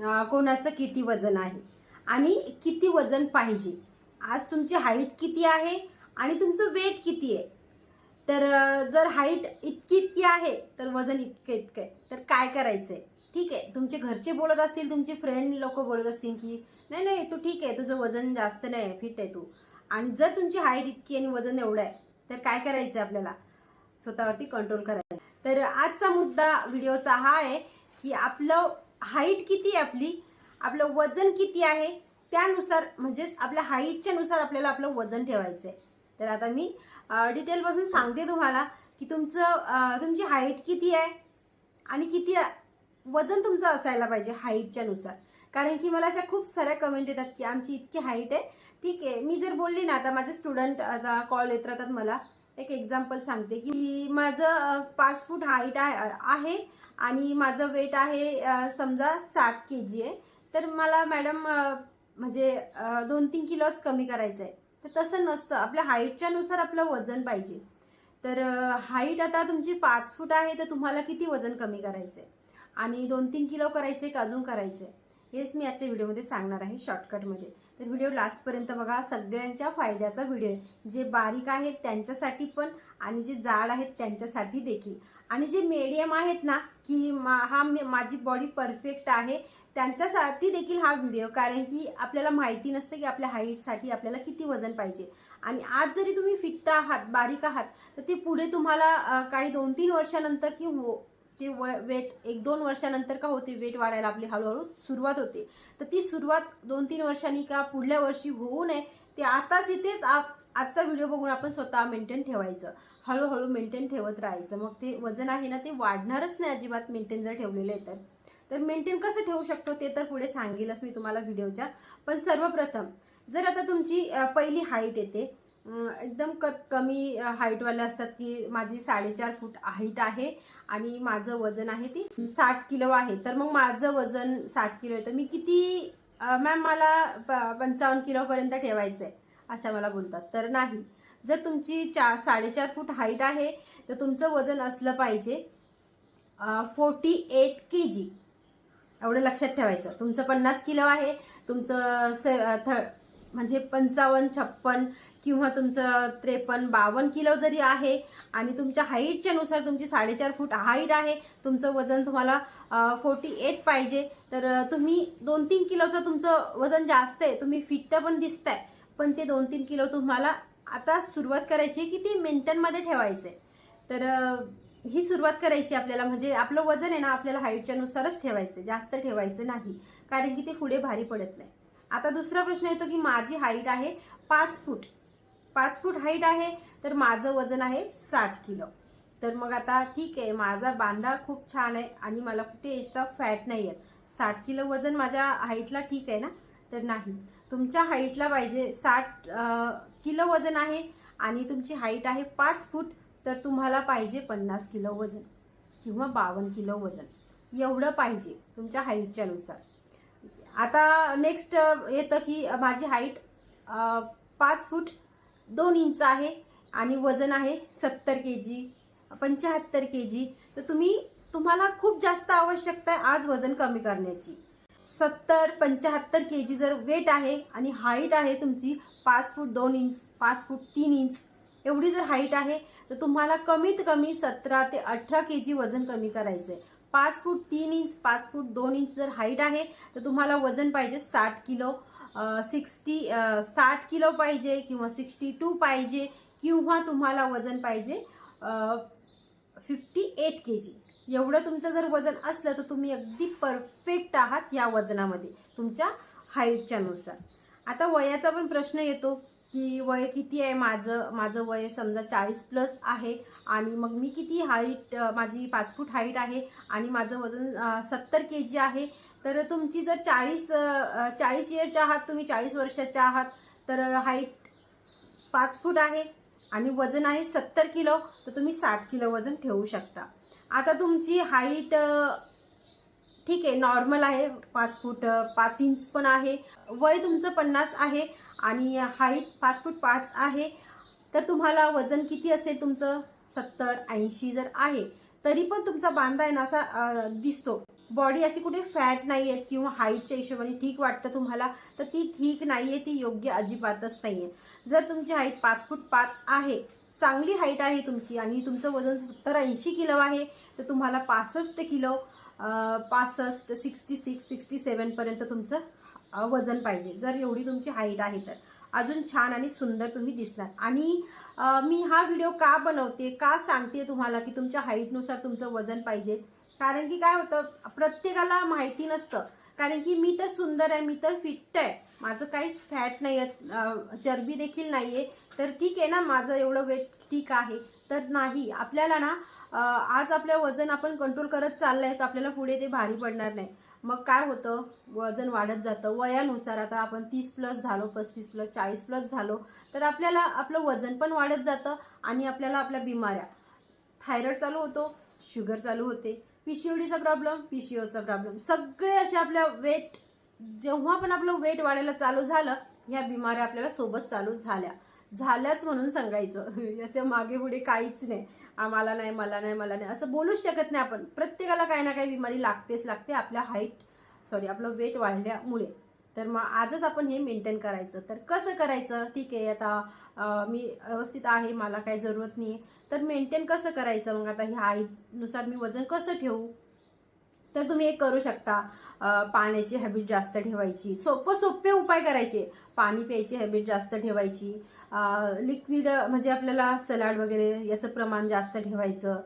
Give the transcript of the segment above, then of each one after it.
कोणाचं किती वजन आहे? आणि किती वजन पाहिजे? आज तुमची हाईट किती आहे? आणि तुमचं वेट किती आहे? तर जर हाईट इतकी इतकी आहे तर वजन इतकं इतकं आहे. तर काय करायचं आहे ठीक आहे तुमचे घरचे बोलत असतील तुमचे फ्रेंड लोक बोलत असतील की नाही नाही तू ठीक आहे तुझं वजन जास्त नाही आहे फिट आहे तू. आणि जर तुमची हाईट इतकी आणि वजन एवढं आहे तर काय करायचं आपल्याला? स्वतःवरती कंट्रोल करायचं. तर आजचा मुद्दा व्हिडिओचा हा आहे की आपलं हाईट किती आहे आपली? आपलं वजन किती आहे? त्यानुसार म्हणजेच आपल्या हाईटच्या नुसार आपल्याला आपलं वजन ठेवायचं आहे तर आता मी डिटेलपासून सांगते तुम्हाला की तुमचं तुमची हाईट किती आहे? आणि किती वजन तुमचं असायला पाहिजे हाईटच्या नुसार. कारण की मला अशा खूप साऱ्या कमेंट येतात की आमची इतकी हाईट आहे. ठीक आहे मी जर बोलली ना आता माझे स्टुडंट आता कॉल येत राहतात मला. एक एक्झाम्पल सांगते की माझं पाच फूट हाईट आहे आणि माझं वेट आहे समजा साठ के जी आहे. तर मला मॅडम म्हणजे दोन तीन किलोच कमी करायचं आहे. तर तसं नसतं. आपल्या हाईटच्या नुसार आपलं वजन पाहिजे. तर हाईट आता तुमची पाच फूट आहे तर तुम्हाला किती वजन कमी करायचं आहे आणि दोन तीन किलो करायचे का अजून करायचे हेच मी आजच्या व्हिडिओमध्ये सांगणार आहे शॉर्टकटमध्ये तर व्हिडिओ लास्टपर्यंत बघा सगळ्यांच्या फायद्याचा व्हिडिओ आहे. जे बारीक आहेत त्यांच्यासाठी पण आणि जे जाड आहेत त्यांच्यासाठी देखील. आणि जे मीडियम आहेत ना की मा- हा माझी बॉडी परफेक्ट आहे त्यांच्यासाठी देखील हा व्हिडिओ कारण की आपल्याला माहिती नसते की आपल्या हाईटसाठी आपल्याला किती वजन पाहिजे. आणि आज जरी तुम्ही फिट्ट आहात बारीक आहात तर ते पुढे तुम्हाला काही दोन तीन वर्षानंतर की हो ते वेट एक दोन वर्षानंतर का होते वेट वाढायला आपली हळूहळू सुरुवात होते. तर ती सुरुवात दोन तीन वर्षांनी का पुढल्या वर्षी होऊ नये ते आताच इथेच आज- आजचा व्हिडिओ बघून आपण स्वतः मेंटेन ठेवायचं. हळूहळू मेंटेन ठेवत राहायचं. मग ते वजन आहे ना ते वाढणारच नाही अजिबात मेंटेन जर ठेवलेलं आहे तर. तर मेंटेन कसं ठेवू शकतो ते तर पुढे सांगेलच मी तुम्हाला व्हिडिओच्या. पण सर्वप्रथम जर आता तुमची पहिली हाईट येते एकदम क कमी हाईटवाले असतात की माझी साडेचार फूट हाईट आहे आणि माझं वजन आहे ती साठ किलो आहे. तर मग माझं वजन साठ किलो आहे. तर मी किती मॅम मला प- पंचावन्न किलोपर्यंत ठेवायचं आहे असं मला बोलतात. तर नाही. जर तुमची चा साडेचार फूट हाईट आहे तर तुमचं वजन असलं पाहिजे फोर्टी एट के जी एवढं लक्षात ठेवायचं. तुमचं पन्नास किलो आहे तुमचं से थ म्हणजे पंचावन्न छप्पन किंवा तुमचं त्रेपन्न बावन्न किलो जरी आहे आणि तुमच्या हाईटच्या नुसार तुमची साडेचार फूट हाईट आहे तुमचं वजन तुम्हाला फोर्टी एट पाहिजे. तर तुम्ही दोन तीन किलोचं तुमचं वजन जास्त आहे तुम्ही फिट्ट पण दिसताय पण ते दोन तीन किलो तुम्हाला आता सुरुवात करायची आहे की ती मेंटेनमध्ये ठेवायचे तर ही सुरुवात करायची आपल्याला म्हणजे आपलं वजन आहे ना आपल्याला हाईटच्या नुसारच ठेवायचं जास्त ठेवायचं नाही कारण की ते पुढे भारी पडत नाही. आता दुसरा प्रश्न येतो की माझी हाईट आहे पाच फूट. पाच फूट हाईट आहे तर माझं वजन आहे साठ किलो. तर मग आता ठीक आहे माझा बांधा खूप छान आहे आणि मला कुठे एक्स्ट्रा फॅट नाही आहेत. साठ किलो वजन माझ्या हाईटला ठीक आहे ना? तर नाही. तुमच्या हाईटला पाहिजे. साठ किलो वजन आहे आणि तुमची हाईट आहे पाच फूट तर तुम्हाला पाहिजे पन्नास किलो वजन किंवा बावन्न किलो वजन. एवढं पाहिजे तुमच्या हाईटच्यानुसार आता नेक्स्ट येतं की माझी हाईट पाच फूट दोन इंच आहे आणि वजन आहे सत्तर के जी पंच्याहत्तर के जी तर तुम्ही तुम्हाला खूप जास्त आवश्यकता आहे आज वजन कमी करण्याची. सत्तर पंच्याहत्तर के जी जर वेट आहे आणि हाईट आहे तुमची पाच फूट दोन इंच पाच फूट तीन इंच एवढी जर हाईट आहे तर तुम्हाला कमीत कमी सतरा ते अठरा के जी वजन कमी करायचं आहे पाच फूट तीन इंच पाच फूट दोन इंच जर हाईट आहे तर तुम्हाला वजन पाहिजे साठ किलो. सिक्स्टी साठ किलो पाहिजे किंवा सिक्स्टी टू पाहिजे किंवा तुम्हाला वजन पाहिजे फिफ्टी एट के जी एवढं तुमचं जर वजन असलं तर तुम्ही अगदी परफेक्ट आहात या वजनामध्ये तुमच्या हाईटच्या नुसार आता वयाचा पण प्रश्न येतो की वय किती आहे माझं माझं वय समजा चाळीस प्लस आहे आणि मग मी किती हाईट माझी पाच फूट हाईट आहे आणि माझं वजन सत्तर के जी आहे. तर तुमची जर चाळीस चाळीस इयरच्या आहात तुम्ही चाळीस वर्षाच्या आहात तर हाईट पाच फूट आहे आणि वजन आहे सत्तर किलो तर तुम्ही साठ किलो वजन ठेवू शकता. आता तुमची हाईट ठीक आहे नॉर्मल आहे पाच फूट पाच इंच पण आहे. वय तुमचं पन्नास आहे आणि हाईट पाच फूट पाच आहे. तर तुम्हाला वजन किती असेल तुमचं? सत्तर ऐंशी जर आहे तरी पण तुमचा बांधा आहे ना असा दिसतो. बॉडी अशी कुठे फॅट नाही आहेत किंवा हाईटच्या हिशोबाने ठीक वाटतं तुम्हाला तर ती ठीक नाही आहे ती योग्य अजिबातच नाही आहे जर तुमची हाईट पाच फूट पाच आहे चांगली हाईट आहे तुमची आणि तुमचं वजन सत्तर ऐंशी किलो आहे तर तुम्हाला पासष्ट किलो पासष्ट सिक्स्टी सिक्स सिक्स्टी सेवनपर्यंत तुमचं वजन पाहिजे. जर एवढी तुमची हाईट आहे तर. अजून छान आणि सुंदर तुम्ही दिसणार. आणि मी हा व्हिडिओ का बनवते का सांगते तुम्हाला की तुमच्या हाईटनुसार तुमचं वजन पाहिजे? कारण की काय होतं प्रत्येकाला माहिती नसतं. कारण की मी तर सुंदर आहे मी तर फिट आहे. माझं काहीच फॅट नाही आहे चरबी देखील नाही आहे तर ठीक आहे ना माझं एवढं वेट ठीक आहे. तर नाही आपल्याला ना आज आपलं वजन आपण कंट्रोल करत चाललंय तर आपल्याला पुढे ते भारी पडणार नाही. मग काय होतं वजन वाढत जातं. वयानुसार आता आपण तीस प्लस झालो पस्तीस प्लस चाळीस प्लस झालो तर आपल्याला आपलं वजन पण वाढत जातं आणि आपल्याला आपल्या बिमाऱ्या. थायरॉइड चालू होतो शुगर चालू होते. पीसीओडीचा प्रॉब्लेम पीसीओचा प्रॉब्लेम. सगळे असे आपल्या वेट जेव्हा पण आपलं वेट वाढायला चालू झालं ह्या बिमाऱ्या आपल्याला सोबत चालू झाल्या. झाल्याच म्हणून सांगायचं. याच्या मागे पुढे काहीच नाही. आम्हाला नाही मला नाही मला नाही. असं बोलूच शकत नाही आपण. प्रत्येकाला काही ना काही बिमारी लागतेच लागते आपल्या हाईट सॉरी आपलं वेट वाढल्यामुळे. तर मग आजच आपण हे मेंटेन करायचं. तर कसं करायचं? ठीक आहे आता मी व्यवस्थित आहे मला काही जरूरत नाही. तर मेंटेन कसं करायचं मग? आता ह्या हाईटनुसार मी वजन कसं ठेवू? तर तुम्ही एक करू शकता. पाण्याची हॅबिट जास्त ठेवायची. सोपं सोपे उपाय करायचे. पाणी प्यायची हॅबिट जास्त ठेवायची. लिक्विड म्हणजे आपल्याला सलाड वगैरे याचं प्रमाण जास्त ठेवायचं.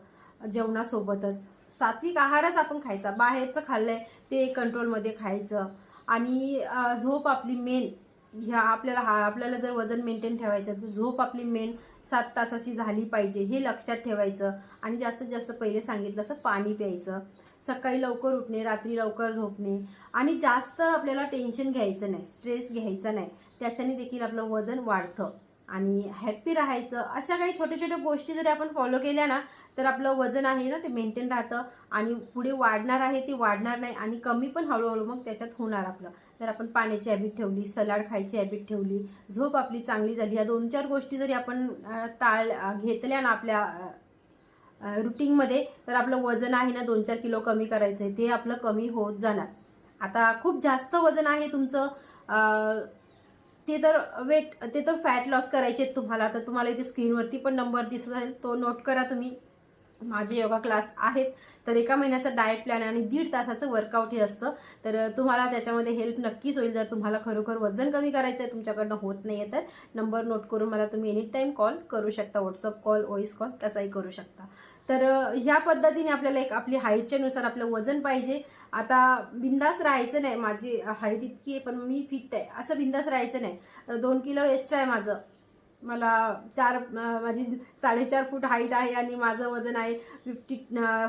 जेवणासोबतच. सात्विक आहारच आपण खायचा. बाहेरचं खाल्लंय ते कंट्रोलमध्ये खायचं. आणि झोप आपली मेन ह्या आपल्याला हा आपल्याला जर वजन मेंटेन ठेवायचं तर झोप आपली मेन सात तासाची झाली पाहिजे हे लक्षात ठेवायचं. आणि जास्तीत जास्त पहिले सांगितलं असं पाणी प्यायचं. सकाळी लवकर उठणे रात्री लवकर झोपणे. आणि जास्त आपल्याला टेन्शन घ्यायचं नाही स्ट्रेस घ्यायचा नाही. त्याच्याने देखील आपलं वजन वाढतं. आणि हॅप्पी राहायचं अशा काही छोट्या छोट्या गोष्टी जरी आपण फॉलो केल्या ना तर आपलं वजन आहे ना ते मेंटेन राहतं. आणि पुढे वाढणार आहे ते वाढणार नाही. आणि कमी पण हळूहळू मग त्याच्यात होणार आपलं. तर आपण पाण्याची हॅबिट ठेवली सलाड खायची हॅबिट ठेवली झोप आपली चांगली झाली. या दोन चार गोष्टी जरी आपण टाळ घेतल्या ना आपल्या रुटीनमध्ये तर आपलं वजन आहे ना दोन चार किलो कमी करायचं आहे ते आपलं कमी होत जाणार. आता खूप जास्त वजन आहे तुमचं ते तर वेट ते तर फॅट लॉस करायचे आहेत तुम्हाला. तर तुम्हाला इथे स्क्रीनवरती पण नंबर दिसत आहे तो नोट करा तुम्ही. माझे योगा क्लास आहेत तर एका महिन्याचा डाएट प्लॅन आणि दीड तासाचं वर्कआउट हे असतं. तर तुम्हाला त्याच्यामध्ये हेल्प नक्कीच होईल. जर तुम्हाला खरोखर वजन कमी करायचं आहे तुमच्याकडनं होत नाही आहे तर नंबर नोट करून मला तुम्ही एनी टाईम कॉल करू शकता. व्हॉट्सअप कॉल व्हॉइस कॉल कसाही करू शकता. तर ह्या पद्धतीने आपल्याला एक आपली हाईटच्या नुसार आपलं वजन पाहिजे. आता बिंदास राहायचं नाही. माझी हाईट इतकी आहे पण मी फिट आहे. असं बिंदास राहायचं नाही. दोन किलो एक्स्ट्रा आहे माझं. मला चार माझी साडेचार फूट हाईट आहे आणि माझं वजन आहे फिफ्टी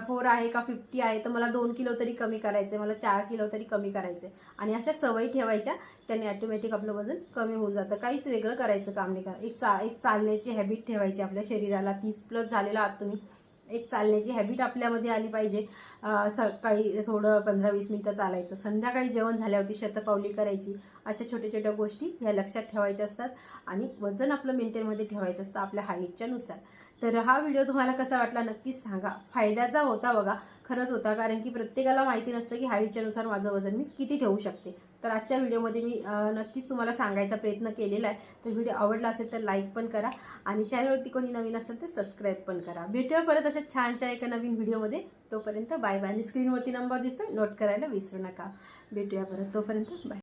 फोर आहे का फिफ्टी आहे. तर मला दोन किलो तरी कमी करायचं आहे मला चार किलो तरी कमी करायचं आहे आणि अशा सवयी ठेवायच्या त्याने ॲटोमॅटिक आपलं वजन कमी होऊन जातं. काहीच वेगळं करायचं काम नाही करा एक चा एक चालण्याची हॅबिट ठेवायची आपल्या शरीराला. तीस प्लस झालेला आहात तुम्ही. एक चालण्याची हॅबिट आपल्यामध्ये आली पाहिजे. सकाळी थोडं पंधरा वीस मिनटं चालायचं. संध्याकाळी जेवण झाल्यावरती शतपावली करायची. अशा छोट्या छोट्या गोष्टी ह्या लक्षात ठेवायच्या असतात आणि वजन आपलं मेंटेनमध्ये ठेवायचं असतं आपल्या हाईटच्या नुसार. तर हा व्हिडिओ तुम्हाला कसा वाटला नक्कीच सांगा. फायद्याचा होता बघा. खरंच होता कारण की प्रत्येकाला माहिती नसतं की हाईटच्यानुसार माझं वजन मी किती ठेवू शकते. तर आजच्या व्हिडिओमध्ये मी नक्कीच तुम्हाला सांगायचा प्रयत्न केलेला आहे. तर व्हिडिओ आवडला असेल तर लाईक पण करा आणि चॅनलवरती कोणी नवीन असेल तर सबस्क्राईब पण करा. भेटूया परत अशा छानशा एका नवीन व्हिडिओमध्ये. तोपर्यंत बाय बाय आणि स्क्रीनवरती नंबर दिसतो नोट करायला विसरू नका. भेटूया परत. तोपर्यंत बाय